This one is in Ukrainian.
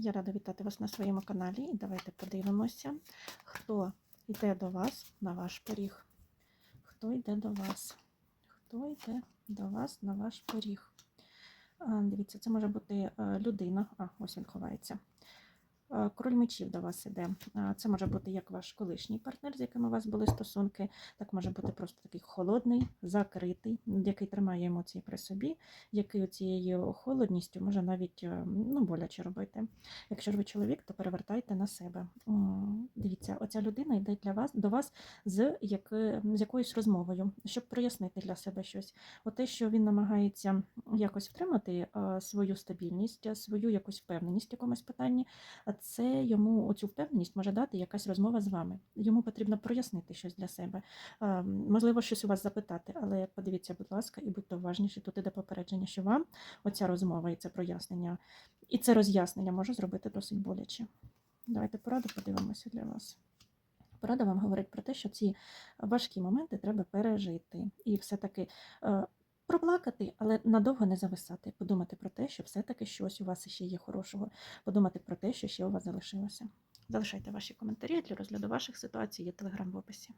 Я рада вітати вас на своєму каналі. І давайте подивимося, хто йде до вас на ваш поріг. Хто йде до вас? Хто йде до вас на ваш поріг? Дивіться, це може бути е, людина. А, ось він ховається. Е, Король мечів до вас іде. А, Це може бути як ваш колишній партнер, з яким у вас були стосунки. Так може бути просто такий холодний, закритий, який тримає емоції при собі, який цією холодністю може навіть е, ну, боляче робити. Якщо ж ви чоловік, то перевертайте на себе. Дивіться, оця людина йде для вас до вас з, яки, з якоюсь розмовою, щоб прояснити для себе щось. Оте, що він намагається якось втримати свою стабільність, свою якусь впевненість в якомусь питанні, це йому оцю впевненість може дати якась розмова з вами. Йому потрібно прояснити щось для себе. Можливо, щось у вас запитати, але подивіться, будь ласка, і будьте уважніші. Тут іде попередження, що вам оця розмова і це прояснення, і це роз'яснення може зробити досить боляче. Давайте пораду подивимося для вас. Порада вам говорить про те, що ці важкі моменти треба пережити. І все-таки проплакати, але надовго не зависати. Подумати про те, що все-таки щось у вас ще є хорошого. Подумати про те, що ще у вас залишилося. Залишайте ваші коментарі для розгляду ваших ситуацій, є телеграм в описі.